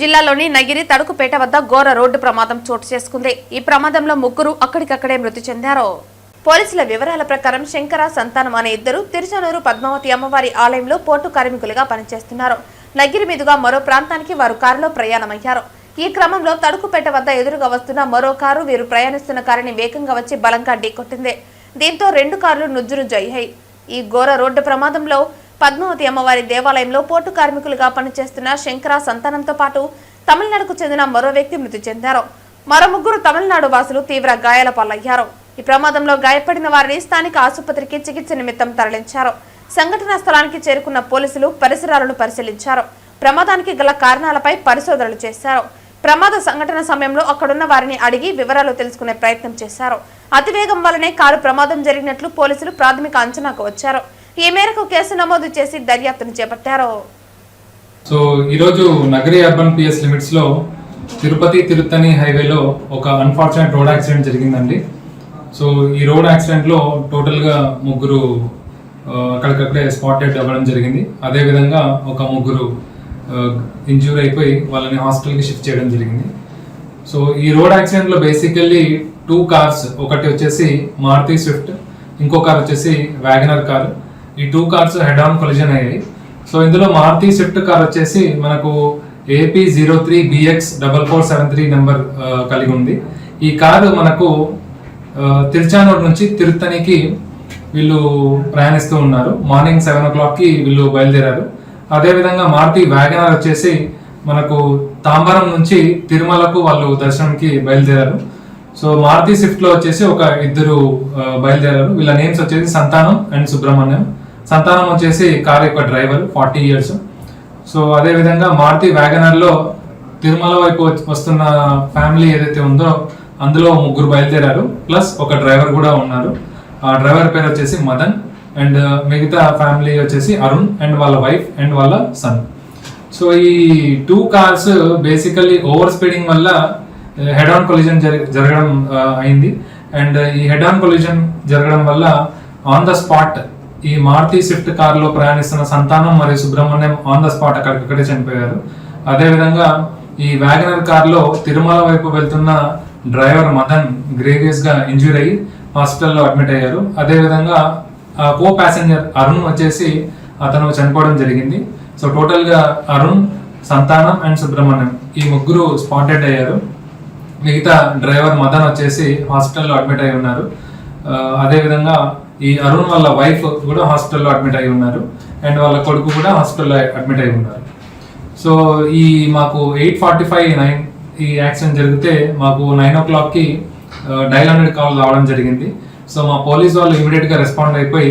జిల్లాలోని నగిరి తడుకుపేట వద్ద ఘోర రోడ్డు ప్రమాదం చోటు చేసుకుంది. ఈ ప్రమాదంలో ముగ్గురు అక్కడికక్కడే మృతి చెందారు. పోలీసుల వివరాల ప్రకారం శంకర సంతానం అనే ఇద్దరు తిరుచనూరు పద్మావతి అమ్మవారి ఆలయంలో పోర్టు కార్మికులుగా పనిచేస్తున్నారు. నగిరి మీదుగా మరో ప్రాంతానికి వారు కారులో ప్రయాణమయ్యారు. ఈ క్రమంలో తడుకుపేట వద్ద ఎదురుగా వస్తున్న మరో కారు వీరు ప్రయాణిస్తున్న కారుని వేగంగా వచ్చి బలంగా ఢీకొట్టింది. దీంతో రెండు కార్లు నుజ్జునుజ్జయ్యాయి ఈ ఘోర రోడ్డు ప్రమాదంలో పద్మావతి అమ్మవారి దేవాలయంలో పోటు కార్మికులుగా పనిచేస్తున్న శంకర సంతానంతో పాటు తమిళనాడుకు చెందిన మరో వ్యక్తి మృతి చెందారు. మరో ముగ్గురు తమిళనాడు వాసులు తీవ్ర గాయాల పాలయ్యారు. ఈ ప్రమాదంలో గాయపడిన వారిని స్థానిక ఆసుపత్రికి చికిత్స నిమిత్తం తరలించారు. సంఘటనా స్థలానికి చేరుకున్న పోలీసులు పరిసరాలను పరిశీలించారు. ప్రమాదానికి గల కారణాలపై పరిశోధనలు చేశారు. ప్రమాద సంఘటన సమయంలో అక్కడున్న వారిని అడిగి వివరాలు తెలుసుకునే ప్రయత్నం చేశారు. అతివేగం వల్లనే కారు ప్రమాదం జరిగినట్లు పోలీసులు ప్రాథమిక అంచనాకు వచ్చారు. ఈ మేరకు కేసు నమోదు చేసి దర్యాప్తును చేపట్టారు. సో ఈరోజు నగరి అర్బన్ పిఎస్ లిమిట్స్లో తిరుపతి తిరుత్తని హైవేలో ఒక అన్ఫార్చునేట్ రోడ్ యాక్సిడెంట్ జరిగిందండి. సో ఈ రోడ్ యాక్సిడెంట్లో టోటల్గా ముగ్గురు అక్కడికక్కడే స్పాట్ డెడ్ అవ్వడం జరిగింది. అదేవిధంగా ఒక ముగ్గురు ఇంజ్యూర్ అయిపోయి వాళ్ళని హాస్పిటల్కి షిఫ్ట్ చేయడం జరిగింది. సో ఈ రోడ్ యాక్సిడెంట్లో బేసికల్లీ టూ కార్స్ ఒకటి వచ్చేసి మారుతి స్విఫ్ట్ ఇంకో కార్ వచ్చేసి వ్యాగనర్ కారు. ఈ two cars head on collision అయ్యాయి. సో ఇందులో మారుతి స్విఫ్ట్ కార్ వచ్చేసి మనకు AP zero three BX double four seven three number కలిగి ఉంది. ఈ కారు మనకు తిరుచానూర్ తిరుచానూరు నుంచి తిరుత్తనికి వీళ్ళు ప్రయాణిస్తూ ఉన్నారు. మార్నింగ్ సెవెన్ ఓ క్లాక్కి వీళ్ళు బయలుదేరారు. అదేవిధంగా మారుతి వ్యాగనర్ వచ్చేసి మనకు తాంబరం నుంచి తిరుమలకు వాళ్ళు దర్శనంకి బయలుదేరారు. సో మారుతి స్విఫ్ట్లో వచ్చేసి ఒక ఇద్దరు బయలుదేరారు. వీళ్ళ నేమ్స్ వచ్చేసి సంతానం అండ్ సుబ్రహ్మణ్యం. సంతానం వచ్చేసి కార్ యొక్క డ్రైవర్ ఫార్టీ ఇయర్స్ సో అదే విధంగా మారుతి వ్యాగనర్లో తిరుమల వైపు వస్తున్న ఫ్యామిలీ ఏదైతే ఉందో అందులో ముగ్గురు బయలుదేరారు. ప్లస్ ఒక డ్రైవర్ కూడా ఉన్నారు. ఆ డ్రైవర్ పేరు వచ్చేసి మదన్ అండ్ మిగతా ఫ్యామిలీ వచ్చేసి అరుణ్ అండ్ వాళ్ళ వైఫ్ అండ్ వాళ్ళ సన్ సో ఈ two cars basically over speeding వల్ల హెడ్ ఆన్ కొలిజన్ జరగడం ah, అయింది. అండ్ ఈ హెడ్ ఆన్ కొలిజన్ జరగడం వల్ల ఆన్ ద స్పాట్ ఈ మారుతి స్విఫ్ట్ కార్లో ప్రయాణిస్తున్న సంతానం మరియు సుబ్రహ్మణ్యం ఆన్ ద స్పాట్ అక్కడికక్కడే చనిపోయారు. అదేవిధంగా ఈ వ్యాగనర్ కార్లో తిరుమల వైపు వెళ్తున్న డ్రైవర్ మదన్ గ్రేవియస్గా ఇంజూర్ అయ్యి హాస్పిటల్లో అడ్మిట్ అయ్యారు. అదేవిధంగా ఆ కో ప్యాసింజర్ అరుణ్ వచ్చేసి అతను చనిపోవడం జరిగింది. సో టోటల్గా అరుణ్ సంతానం అండ్ సుబ్రహ్మణ్యం ఈ ముగ్గురు స్పాటెడ్ అయ్యారు. మిగతా డ్రైవర్ మదన్ వచ్చేసి హాస్పిటల్లో అడ్మిట్ అయి ఉన్నారు. అదేవిధంగా ఈ అరుణ్ వాళ్ళ వైఫ్ కూడా హాస్పిటల్లో అడ్మిట్ అయి ఉన్నారు. అండ్ వాళ్ళ కొడుకు కూడా హాస్పిటల్లో అడ్మిట్ అయి ఉన్నారు. సో ఈ మాకు ఎయిట్ ఫార్టీ ఫైవ్ నైన్ ఈ యాక్సిడెంట్ జరిగితే మాకు నైన్ ఓ క్లాక్కి డైల్ హండ్రెడ్ కాల్ రావడం జరిగింది. సో మా పోలీస్ వాళ్ళు ఇమీడియట్గా రెస్పాండ్ అయిపోయి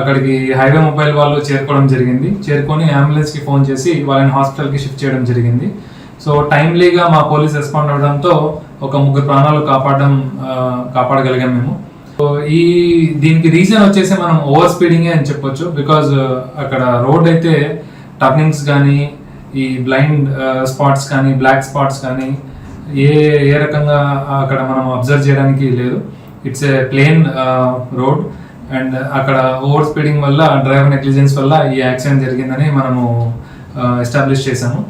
అక్కడికి హైవే మొబైల్ వాళ్ళు చేరుకోవడం జరిగింది. చేరుకొని అంబులెన్స్కి ఫోన్ చేసి వాళ్ళని హాస్పిటల్కి షిఫ్ట్ చేయడం జరిగింది. సో టైమ్లీగా మా పోలీస్ రెస్పాండ్ అవడంతో ఒక ముగ్గురు ప్రాణాలు కాపాడడం కాపాడగలిగాం మేము. ఈ దీనికి రీజన్ వచ్చేసి మనం ఓవర్ స్పీడింగే అని చెప్పొచ్చు. బికాజ్ uh, అక్కడ రోడ్ అయితే టర్నింగ్స్ uh, కానీ ఈ బ్లైండ్ స్పాట్స్ కానీ బ్లాక్ స్పాట్స్ కానీ ఏ ఏ రకంగా అక్కడ మనం అబ్జర్వ్ చేయడానికి లేదు. It's a plain road and అక్కడ ఓవర్ స్పీడింగ్ వల్ల డ్రైవర్ నెగ్లిజెన్స్ వల్ల ఈ యాక్సిడెంట్ జరిగిందని మనము uh, ఎస్టాబ్లిష్ చేశాము.